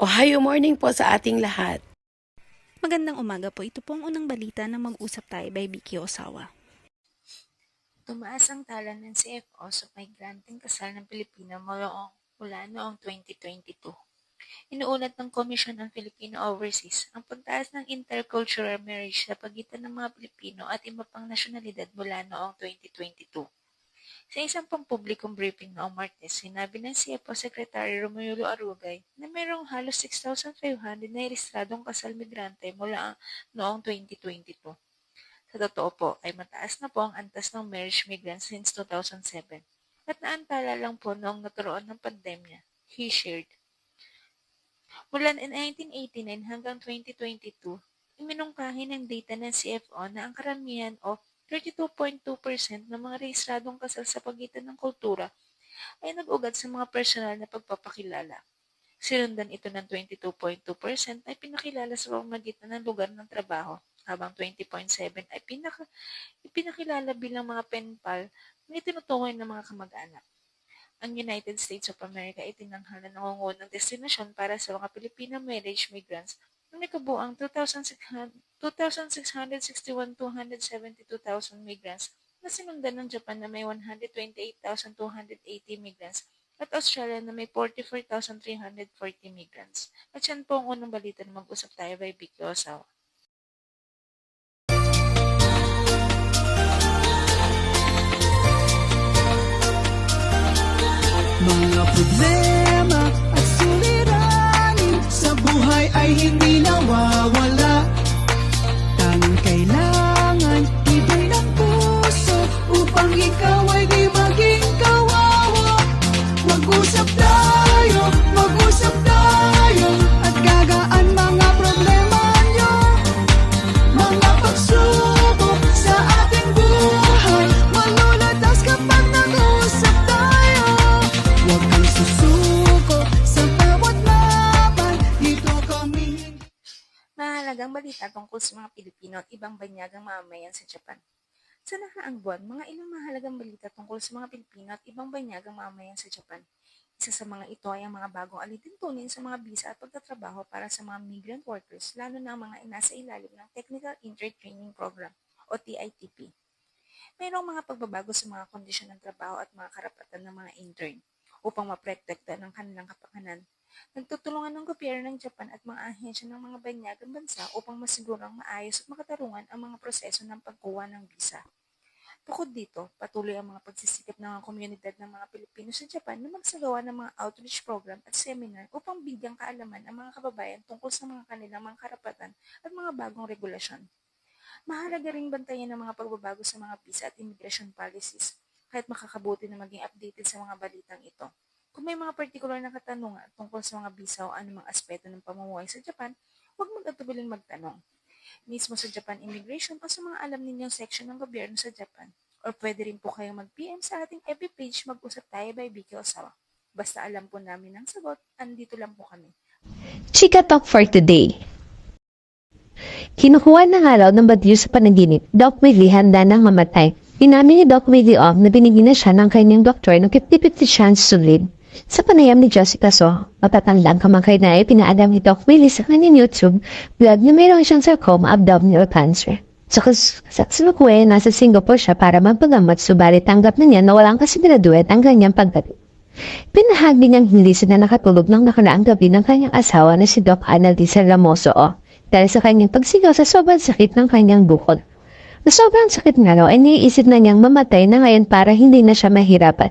Ohio morning po sa ating lahat. Magandang umaga po. Ito po ang unang balita na mag-usap tayo by Vicky Osawa. Tumaas ang tala ng CFO sa migranteng kasal ng Pilipino mula, mula noong 2022. Inuulat ng Commission on Filipino Overseas ang pagtaas ng intercultural marriage sa pagitan ng mga Pilipino at iba pang nasyonalidad mula noong 2022. Sa isang pampublikong briefing noong Martes, sinabi ng CFO Secretary Romulo Arugay na mayroong halos 6,500 na irestradong kasal migrante mula noong 2022. Sa totoo po ay mataas na po ang antas ng marriage migrants since 2007 at naantala lang po noong nagkaroon ng pandemya, he shared. Mula 1989 hanggang 2022, iminungkahi ng data ng CFO na ang karamihan o 32.2% ng mga rehistradong kasal sa pagitan ng kultura ay nag-ugat sa mga personal na pagpapakilala. Sinundan ito ng 22.2% ay pinakilala sa pamamagitan ng lugar ng trabaho, habang 20.7 ay pinaka, ipinakilala bilang mga pen pal na itinutukoy ng mga kamag-anak. Ang United States of America ay tinanghalan ng nangungunang destinasyon para sa mga Filipino marriage migrants na may kabuang 2,661,272,000 migrants na sinundan ng Japan na may 128,280 migrants at Australia na may 44,340 migrants. At yan po ang unang balita na mag-usap tayo by Vicky Osawa. Mga problema at suliranin sa buhay ay hindi Mag-usap tayo, mag-usap tayo at gagaan mga problema nyo Mga pagsubok sa ating buhay Malulatas kapag nag-usap tayo Huwag susuko sa bawat Dito kami Mahalagang balita tungkol sa mga Pilipino at ibang banyagang mamamayan sa Japan. Sa nakaraang buwan, mga ilang mahalagang balita tungkol sa mga Pilipino at ibang banyagang mamamayan sa Japan. Isa sa mga ito ay ang mga bagong alituntunin sa mga bisa at pagtatrabaho para sa mga migrant workers, lalo na ang mga inasa ilalim ng Technical Inter-Training Program o TITP. Mayroong mga pagbabago sa mga kondisyon ng trabaho at mga karapatan ng mga intern upang maprotekta ng kanilang kapakanan Nagtutulungan ng gobyerno ng Japan at mga ahensya ng mga banyagang bansa upang masigurong maayos at makatarungan ang mga proseso ng pagkuha ng visa. Bukod dito, patuloy ang mga pagsisikap ng mga komunidad ng mga Pilipino sa Japan na magsagawa ng mga outreach program at seminar upang bigyang kaalaman ang mga kababayan tungkol sa mga kanilang mga karapatan at mga bagong regulasyon. Mahalaga ring bantayan ang mga pagbabago sa mga visa at immigration policies, kahit makakabuti na maging updated sa mga balitang ito. Kung may mga particular na katanungan tungkol sa mga visa o anumang aspeto ng pamumuhay sa Japan, huwag mag-atubiling magtanong. Mismo sa Japan Immigration o sa mga alam ninyong section ng gobyerno sa Japan. Or pwede rin po kayong mag-PM sa ating FB page Mag-usap tayo by Vicky Osawa. Basta alam po namin ang sagot, andito lang po kami. Chika Talk for today. Kinukuha ng araw ng bagyo sa panaginip, Doc Willie handa nang mamatay. Inamin ni Doc Willie Ong na binigyan na siya ng kanyang doktor ng 50-50 chance to live. Sa panayam ni Jessica So, matatandang kamakay na ay pinaadam ni Doc Willie sa kanyang YouTube vlog na mayroon siyang sarcoma abdominal cancer. Kas- sa kasalukuyan, nasa Singapore siya para magpagamot subalit tanggap na niya na walang kasiguraduhan ang kanyang pagdating. Pinahagi niyang hindi sila nakatulog ng nakaraang gabi ng kanyang asawa na si Doc Annalisa Ramoso o dahil sa kanyang pagsigaw sa sobrang sakit ng kanyang bukod. Na sobrang sakit nga raw ay naiisip na niyang mamatay na ngayon para hindi na siya mahirapan.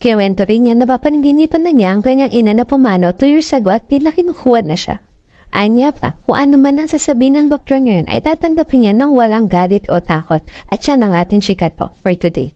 Kiwento rin niya na papanaginipan na niya ang kanyang ina na pumano 2 years ago at tila na siya. Anya pa, kung ano man ang sasabihin ng doktor ngayon ay tatanggapin niya ng walang galit o takot at siya ng ating chikato for today.